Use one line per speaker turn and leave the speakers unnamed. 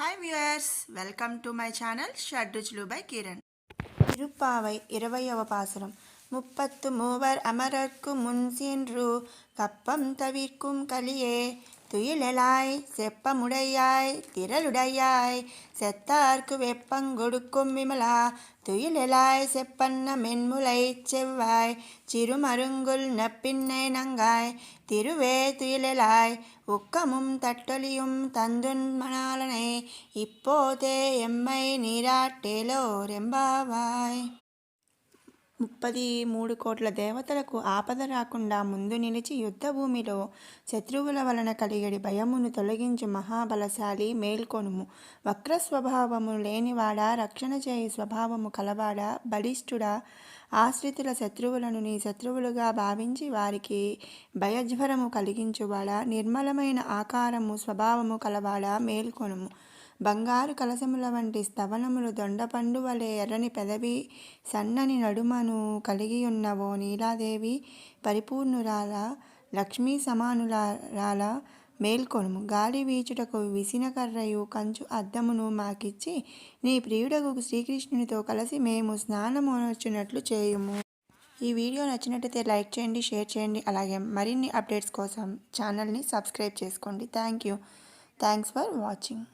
Hi viewers welcome to my channel Shadruchulu by Kiran
Tiruppavai ఇరవయవ పాసరం முப்பத்து மூவர் அமரர்க்கு முன் சென்று கப்பம் தவிர்க்கும் கலியே துயிலலாய் செப்பமுடையாய் திரளுடையாய் செத்தார்க்கு வெப்பங்கொடுக்கும் விமலா துயிலலாய் செப்பன்ன மென்முலை செவ்வாய் சிறுமருங்குல் நப்பின்னை நங்காய் திருவே துயிலலாய் உக்கமும் தட்டொலியும் தந்துன் மணாலனை இப்போதே எம்மை நீராட்டேலோ ரெம்பாவாய் ముప్పది మూడు కోట్ల దేవతలకు ఆపద రాకుండా ముందు నిలిచి యుద్ధభూమిలో శత్రువుల వలన కలిగడి భయమును తొలగించు మహాబలశాలి మేల్కొనుము. వక్ర స్వభావము లేనివాడా రక్షణ చేయి స్వభావము కలవాడా బలిష్ఠుడా ఆశ్రితుల శత్రువులను నీ శత్రువులుగా భావించి వారికి భయజ్వరము కలిగించువాడా నిర్మలమైన ఆకారము స్వభావము కలవాడా మేల్కొనుము. బంగారు కలశముల వంటి స్తవనములు దొండపండు వలె ఎర్రని పెదవి సన్నని నడుమను కలిగి ఉన్నవో నీలాదేవి పరిపూర్ణురాల లక్ష్మీ సమానురాల మేల్కొనుము. గాలి వీచుటకు విసిన కర్రయు కంచు అద్దమును మాకిచ్చి నీ ప్రియుడకు శ్రీకృష్ణునితో కలిసి మేము స్నానమోనొచ్చినట్లు చేయుము. ఈ వీడియో నచ్చినట్టయితే లైక్ చేయండి షేర్ చేయండి. అలాగే మరిన్ని అప్డేట్స్ కోసం ఛానల్ని సబ్స్క్రైబ్ చేసుకోండి. Thank you. Thanks for watching.